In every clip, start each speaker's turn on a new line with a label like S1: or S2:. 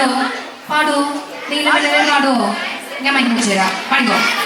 S1: പാടോ. പാടോ. നീല പാടോ. ഞാൻ മൈൻഡ് തരാം. പാടിക്കോ?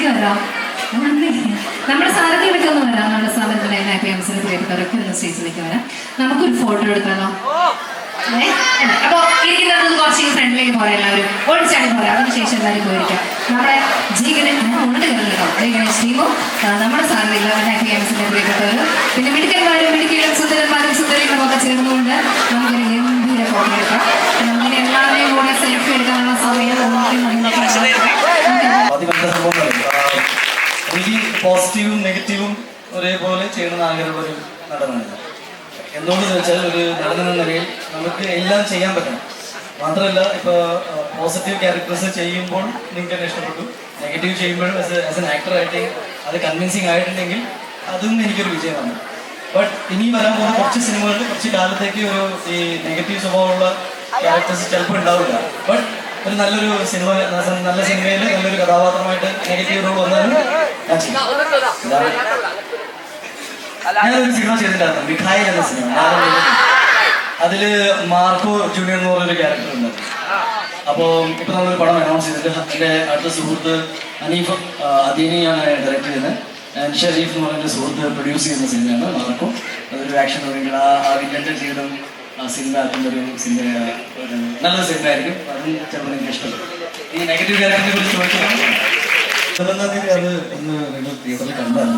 S1: ഫ്രണ്ടിലേക്ക് വരാം നമ്മുടെ സാരഥികളൊക്കെ ഒന്ന് വരാം. നമ്മുടെ സ്ഥാപനത്തിലെ ഹാപ്പി എംസിന് പ്രിയപ്പെട്ടവരൊക്കെ ഒന്ന് സ്റ്റേജിലേക്ക് വരാം. നമുക്കൊരു ഫോട്ടോ എടുക്കാമോ? അപ്പൊ ഇരിക്കുന്നത് കുറച്ച് ഫ്രണ്ട്ലേക്ക് പോരാ എല്ലാവരും. ഓടിച്ചാടി പോരാ. അതിന് ശേഷം എല്ലാവരും പോയിരിക്കാം. നമ്മുടെ ജീവനെ ഉണ്ട് കേട്ടോ. ജീവനെ ശ്രീമോ നമ്മുടെ ഹാപ്പി എംസിന്റെ പ്രിയപ്പെട്ടവർ പിന്നെ മിടുക്കന്മാരും മിടുക്കികളും സുന്ദരന്മാരും സുന്ദരികളും ഒക്കെ ചേർന്നുകൊണ്ട് നമുക്കൊരു
S2: പോസിറ്റീവും നെഗറ്റീവും ഒരേപോലെ ചെയ്യണമെന്ന് ആഗ്രഹമുള്ള ഒരു നടനാണ് എന്തുകൊണ്ട് വെച്ചാൽ ഒരു നടനെന്ന നിലയിൽ നമുക്ക് എല്ലാം ചെയ്യാൻ പറ്റണം. മാത്രമല്ല ഇപ്പോൾ പോസിറ്റീവ് ക്യാരക്ടേഴ്സ് ചെയ്യുമ്പോൾ നിങ്ങൾക്ക് തന്നെ ഇഷ്ടപ്പെട്ടു. നെഗറ്റീവ് ചെയ്യുമ്പോഴും ആസ് ആസ് എൻ ആക്ടറായിട്ട് അത് കൺവിൻസിങ് ആയിട്ടുണ്ടെങ്കിൽ അതും എനിക്കൊരു വിജയമാണ്. ബട്ട് ഇനി വരാൻ പോകുന്ന കുറച്ച് സിനിമകളിൽ കുറച്ച് കാലത്തേക്ക് ഒരു ഈ നെഗറ്റീവ് സ്വഭാവമുള്ള ക്യാരക്ടേഴ്സ് ചിലപ്പോൾ ഉണ്ടാവില്ല. ബട്ട് ഒരു നല്ലൊരു സിനിമ നല്ല സിനിമയിൽ നല്ലൊരു കഥാപാത്രമായിട്ട് നെഗറ്റീവ് റോൾ വന്നാലും ഞാനൊരു സിനിമ ചെയ്തിട്ടുണ്ടായിരുന്നു. മിഖായിൽ എന്ന സിനിമ. അതിൽ മാർക്കോ ജൂനിയർ എന്ന് പറഞ്ഞൊരു ക്യാരക്ടർ ഉണ്ട്. അപ്പോൾ ഇപ്പൊ നമ്മളൊരു പടം അനൗൺസ് ചെയ്തിട്ട് എന്റെ അടുത്ത സുഹൃത്ത് അനീഫ് അദീനിയാണ് ഡയറക്ട് ചെയ്യുന്നത്. ആൻഡ് ഷെരീഫ് എന്ന് പറയുന്ന സുഹൃത്ത് പ്രൊഡ്യൂസ് ചെയ്യുന്ന സിനിമയാണ് മാർക്കോ. അതൊരു ആക്ഷൻ തുടങ്ങി ആ വില്ലന്റെ ജീവിതം ആ സിനിമ ആക്കുന്ന ഒരു സിനിമ ഒരു നല്ലൊരു സിനിമ ആയിരിക്കും അതും ചിലപ്പോൾ എനിക്ക് ഇഷ്ടപ്പെട്ടു ഈ നെഗറ്റീവ് ക്യാരക്ടറിനെ കുറിച്ച് ചോദിക്കുന്നത് പതിനൊന്നാം തീയതി അത് ഒന്ന് നിങ്ങൾ തിയേറ്ററിൽ കണ്ടാണ്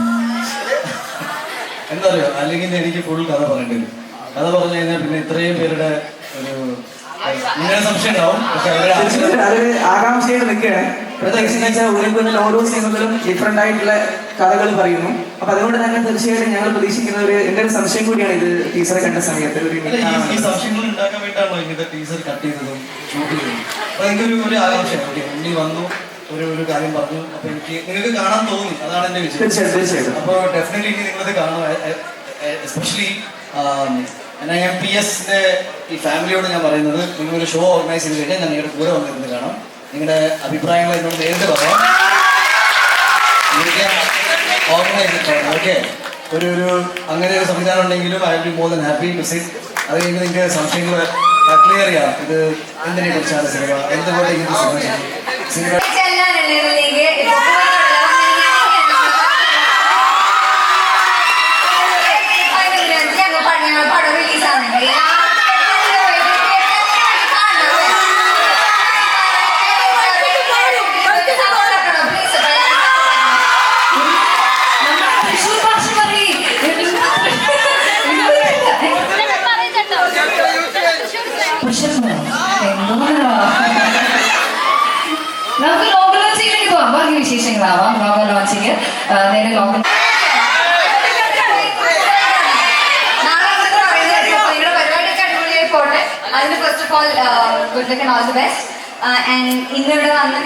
S2: എന്താ അറിയോ? അല്ലെങ്കിൽ എനിക്ക് ഫുൾ കഥ പറയേണ്ടി വരും. കഥ പറഞ്ഞു കഴിഞ്ഞാൽ പിന്നെ ഇത്രയും പേരുടെ ഒരു ഇങ്ങനെ സംശയം ഉണ്ടാവും പക്ഷെ അവരുടെ
S3: നിൽക്കുകയാണ്. പ്രത്യേകിച്ച് വെച്ചാൽ ഓരോ സിനിമകളും ഡിഫറെന്റ് ആയിട്ടുള്ള കഥകൾ പറയുന്നു. അപ്പൊ അതുകൊണ്ട് തന്നെ തീർച്ചയായിട്ടും ഞങ്ങൾ പ്രതീക്ഷിക്കുന്ന ഒരു എന്റെ ഒരു സംശയം കൂടിയാണ് ഇത് ടീച്ചറെ കണ്ട സമയത്ത്. ഒരു
S2: ടീസർ കട്ട് ചെയ്തതും എനിക്കൊരു ഒരു വന്നു. ഒരു ഒരു കാര്യം പറഞ്ഞു. അപ്പൊ എനിക്ക് നിങ്ങൾക്ക് കാണാൻ തോന്നി. അതാണ് എന്റെ വിജയം.
S3: തീർച്ചയായിട്ടും
S2: അപ്പോൾ ഡെഫിനറ്റ്ലി ഇനി നിങ്ങളത് കാണും എസ്പെഷ്യലി എന്നാൽ ഞാൻ പി എസിന്റെ ഈ ഫാമിലിയോട് ഞാൻ പറയുന്നത് നിങ്ങളൊരു ഷോ ഓർഗനൈസ് ചെയ്ത് കഴിഞ്ഞാൽ ഞാൻ നിങ്ങളുടെ കൂടെ വന്നിരുന്ന് കാണാം. നിങ്ങളുടെ അഭിപ്രായങ്ങൾ എന്നോട് നേരിട്ട് പറയാം. Organise okay? ഒരു ഒരു അങ്ങനെ ഒരു സംവിധാനം ഉണ്ടെങ്കിലും I be more than happy to sit അത് കഴിഞ്ഞ് നിങ്ങൾക്ക് സംശയങ്ങൾ ക്ലിയർ ചെയ്യാം. ഇത് എന്തിനെ കുറിച്ചാണ് സിനിമ എന്തുകൊണ്ട് ഇങ്ങനെ സിനിമ ചെയ്യും? സിനിമ
S1: ചെല്ലാനുള്ളതിലേക്ക് ഇപ്പൊ ഞങ്ങൾ ഞങ്ങൾ പടം റിലീസാകുന്നുണ്ട് തൃശ്ശൂർ ഭാഷ പറയും നമുക്ക് ലോക ലോഞ്ചിങ്ങിലേക്ക് പോവാം ബാക്കി വിശേഷങ്ങളാവാം. ഗ്ലോബൽ ലോഞ്ചിങ് നേരെ അതിന് first of all good all the best and നിങ്ങൾ കാണാൻ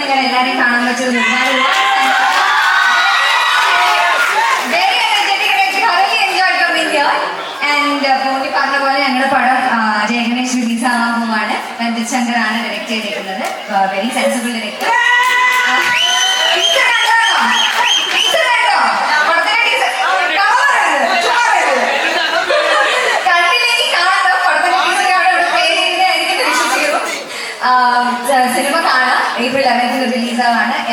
S1: ഞങ്ങളുടെ പടം ജയഗണേശ് റിലീസ് ആവാൻ പോവാണ് ആണ് ചെയ്തിരിക്കുന്നത്. വെരി സെൻസിബിൾ ഡയറക്ടർ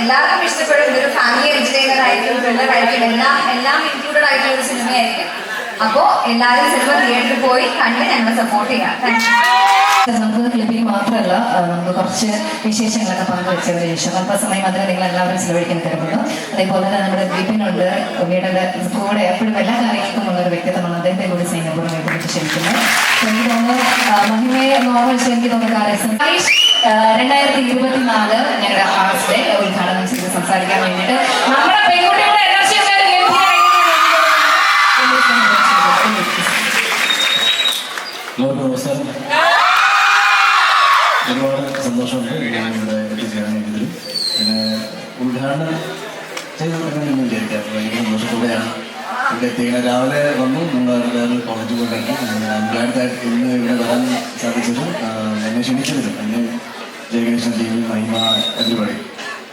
S1: എല്ലാവർക്കും ഇഷ്ടപ്പെടും. ഇതൊരു ഫാമിലി എന്റർടൈനർ ആയിരിക്കും ത്രില്ലർ ആയിരിക്കും എല്ലാം എല്ലാം ഇൻക്ലൂഡഡ് ആയിട്ടുള്ള ഒരു സിനിമയായിരിക്കും.
S4: അപ്പോ എല്ലാവരും സിനിമ തിയേറ്ററിൽ പോയി കണ്ട് ഞങ്ങളെ സപ്പോർട്ട് ചെയ്യാം.
S1: നമുക്ക് ക്ലിപ്പിംഗ് മാത്രമല്ല നമുക്ക് കുറച്ച് വിശേഷങ്ങളൊക്കെ പങ്കുവെച്ചതിന് ശേഷം അല്പസമയം അതിന് നിങ്ങൾ എല്ലാവരും ചിലവഴിക്കാൻ തരുന്നു അതേപോലെ തന്നെ നമ്മുടെ ദ്വീപിനുണ്ട് കൂടെ എപ്പോഴും എല്ലാ കാര്യങ്ങൾക്കും ഉള്ള ഒരു വ്യക്തിത്വമാണ് അദ്ദേഹത്തെ കൂടി സ്നേഹപൂർവം ഇതിലേക്ക് ക്ഷണിക്കുന്നത്. എനിക്ക് തോന്നുന്നു മഹിമയെ നോർമൽ എനിക്ക് തോന്നുന്നു രണ്ടായിരത്തി ഇരുപത്തിനാല് ഞങ്ങളുടെ ഹാർസ് ഡേ ഉദ്ഘാടനം ചെയ്ത് സംസാരിക്കാൻ വേണ്ടിയിട്ട് നമ്മുടെ എനർജി
S2: ഒരുപാട് സന്തോഷമുണ്ട് ഇവിടെ പിന്നെ ഉദ്ഘാടനം ചെയ്തിട്ടുണ്ടെന്ന് വിചാരിക്കാം ഭയങ്കര സന്തോഷത്തോടെയാണ് ഇവിടെ എത്തിക്കുന്നത് രാവിലെ വന്നു. നമ്മൾ കോളേജ് കോളേജിൽ പോയി കണ്ടു ഗ്ലാഡ് ഇന്ന് ഇവിടെ വരാൻ സാധിച്ചതും എന്നെ ക്ഷണിച്ചതിലും എന്നെ Jayakrishnan T V Mahima everybody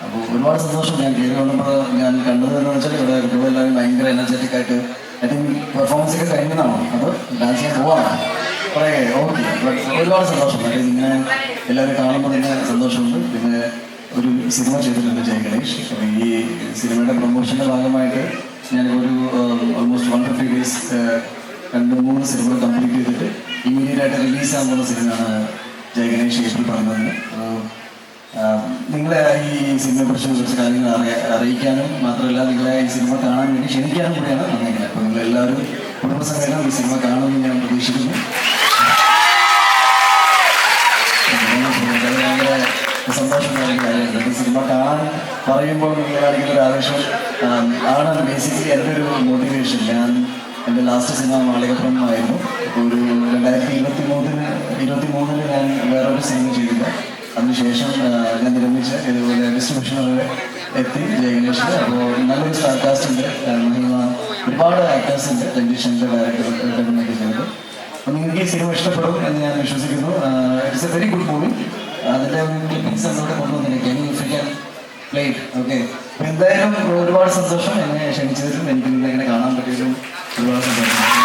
S2: അപ്പോൾ ഒരുപാട് സന്തോഷം ഞാൻ കയറി വന്നപ്പോൾ ഞാൻ കണ്ടത് എന്ന് വെച്ചാൽ ഇവിടെ കുട്ടികളെല്ലാവരും ഭയങ്കര എനർജറ്റിക് ആയിട്ട് ഐ തിങ്ക് പെർഫോമൻസ് ഒക്കെ കഴിഞ്ഞതാണോ? അത് ഡാൻസ് ചെയ്യാൻ പോവാണോ? കുറേ ഓക്കെ ഒരുപാട് സന്തോഷം. കാര്യം ഇങ്ങനെ എല്ലാവരും കാണുമ്പോൾ തന്നെ സന്തോഷമുണ്ട്. പിന്നെ ഒരു സിനിമ ചെയ്തിട്ടുണ്ട് ജയ ഗണേഷ്. ഈ സിനിമയുടെ പ്രൊമോഷന്റെ ഭാഗമായിട്ട് ഞാൻ ഒരു ഓൾമോസ്റ്റ് വൺ ഫിഫ്റ്റി ഡേയ്സ് രണ്ട് മൂന്ന് സിനിമകൾ കംപ്ലീറ്റ് ചെയ്തിട്ട് ഇമ്മീഡിയറ്റ് ആയിട്ട് റിലീസ് ആകുന്ന സിനിമയാണ് ജയ ഗണേഷ് ഏപ്രിൽ പറയുന്നത് നിങ്ങളെ ഈ സിനിമയെ കുറിച്ച് കുറച്ച് കാര്യങ്ങൾ അറിയ അറിയിക്കാനും മാത്രമല്ല നിങ്ങളെ ഈ സിനിമ കാണാൻ വേണ്ടി ക്ഷണിക്കാനും കൂടിയാണ് വന്നിരിക്കുന്നത് അപ്പോൾ നിങ്ങളെല്ലാവരും കുടുംബസമേതം ഈ സിനിമ കാണുമെന്ന് ഞാൻ പ്രതീക്ഷിക്കുന്നു. സന്തോഷമായ ഒരു സിനിമ കാണാൻ പറയുമ്പോൾ നിങ്ങൾ കാണിക്കുന്ന ഒരു ആവേശം ആണ്. ബേസിക്കലി എന്റെ ഒരു മോട്ടിവേഷൻ ഞാൻ എന്റെ ലാസ്റ്റ് സിനിമ മാളികപ്പുറം എത്തി ജയകേഷ് അപ്പോൾ നല്ലൊരു സ്റ്റാർക്കാസ്റ്റ് ഉണ്ട്. മഹിമ ഒരുപാട് ആക്ടേഴ്സ് ഉണ്ട് രഞ്ജീഷന്റെ ഡയറക്ടർ ഡെബിനൊക്കെ ചെയ്തത് അപ്പോൾ നിങ്ങൾക്ക് ഈ സിനിമ ഇഷ്ടപ്പെടും എന്ന് ഞാൻ വിശ്വസിക്കുന്നു. It's a very good movie അതിന്റെ ക്ലിപ്പിംഗ്സ് എന്നോട് കൊണ്ടുവന്നിരിക്കുകയാണ് യൂസ് ക്യാൻ പ്ലേ ഓക്കെ എന്തായാലും ഒരുപാട് സന്തോഷം. എന്നെ ക്ഷണിച്ചതിലും എനിക്ക് നിങ്ങളെങ്ങനെ കാണാൻ പറ്റിയതിലും ഒരുപാട് സന്തോഷം.